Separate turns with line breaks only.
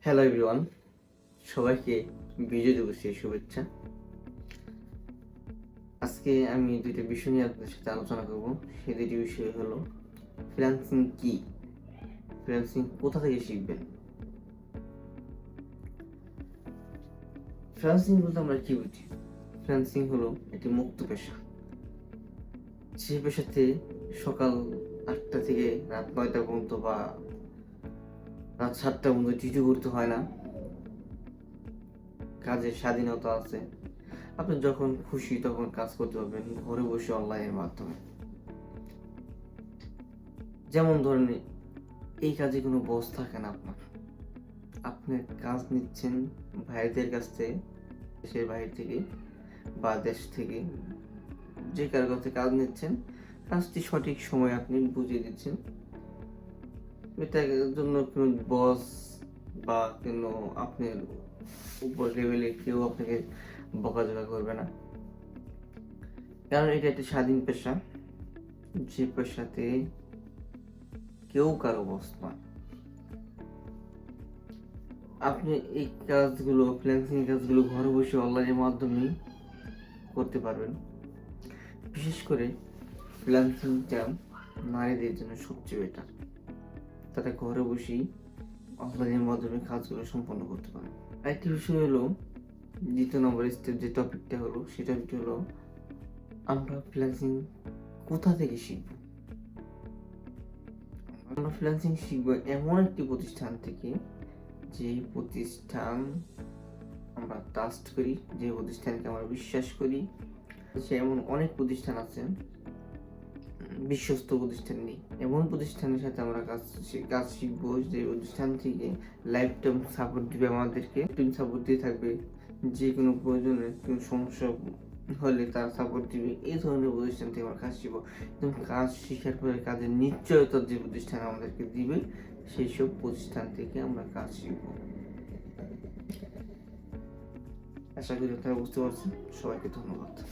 Hello everyone সবাইকে বিজয় দিবসের শুভেচ্ছা। আজকে আমি দুইটা বিষয় নিয়ে আপনাদের সাথে আলোচনা করব। সেই দুইটি বিষয় হলো ফ্রিল্যান্সিং কি? ফ্রিল্যান্সিং কোথা থেকে শিখবেন? ফ্রিল্যান্সিং বলতে আমরা কি বুঝি? ফ্রিল্যান্সিং হলো একটি মুক্ত পেশা। যে পেশাতে সকাল আটটা থেকে রাত নয়টা পর্যন্ত বা রাত সাতটা পর্যন্ত ডিউটি করতে হয় না। কাজের স্বাধীনতা আছে। আপনি যখন খুশি তখন কাজ করতে পারবেন ঘরে বসে অনলাইনের মাধ্যমে। যেমন ধরেন, এই কাজে কোনো বস থাকে না আপনার। আপনি কাজ নিচ্ছেন ভাইদের কাছ থেকে, দেশের বাইরে থেকে বা দেশ থেকে। যে কারও কাছে কাজ নিচ্ছেন, কাজটি সঠিক সময় আপনি বুঝিয়ে দিচ্ছেন। এটার জন্য কোনো বস বা কোনো আপনার উপর লেভেলে কেউ আপনাকে বকাঝকা করবে না। কারণ এটা একটা স্বাধীন পেশা। যে পেশাতে কেউ কারও বস নয় আপনি এই কাজগুলো ফ্রিল্যান্সিং কাজগুলো ঘরে বসে অনলাইনের মাধ্যমে করতে পারবেন। বিশেষ করে ফ্রিল্যান্সিংটা নারীদের জন্য সবচেয়ে বেটার তারা ঘরে বসেই অনলাইনের মাধ্যমে কাজগুলো সম্পন্ন করতে পারে আরেকটি বিষয় হলো, দ্বিতীয় নম্বর স্টেপ যে টপিকটা হলো সেটা হলো, আমরা ফ্রিল্যান্সিং কোথা থেকে শিখব? আমরা ফ্রিল্যান্সিং শিখব এমন একটি প্রতিষ্ঠান থেকে যে প্রতিষ্ঠান আমরা ট্রাস্ট করি যে প্রতিষ্ঠানকে আমরা বিশ্বাস করি। সে এমন অনেক প্রতিষ্ঠান আছে বিশ্বস্ত প্রতিষ্ঠান নেই। এমন প্রতিষ্ঠানের সাথে আমরা কাজ কাজ শিখব যে প্রতিষ্ঠান থেকে লাইফ টাইম সাপোর্ট দিবে আমাদেরকে। টাইম সাপোর্ট দিয়ে থাকবে। যে কোনো প্রয়োজনে কোনো সমস্যা হলে তারা সাপোর্ট দিবে। এই ধরনের প্রতিষ্ঠান থেকে আমরা কাজ শিখব। এবং কাজ শেখার পরে কাজের নিশ্চয়তা যে প্রতিষ্ঠান আমাদেরকে দিবে সেই সব প্রতিষ্ঠান থেকে আমরা কাজ শিখব। আশা করি আপনারা বুঝতে পারছেন। সবাইকে ধন্যবাদ।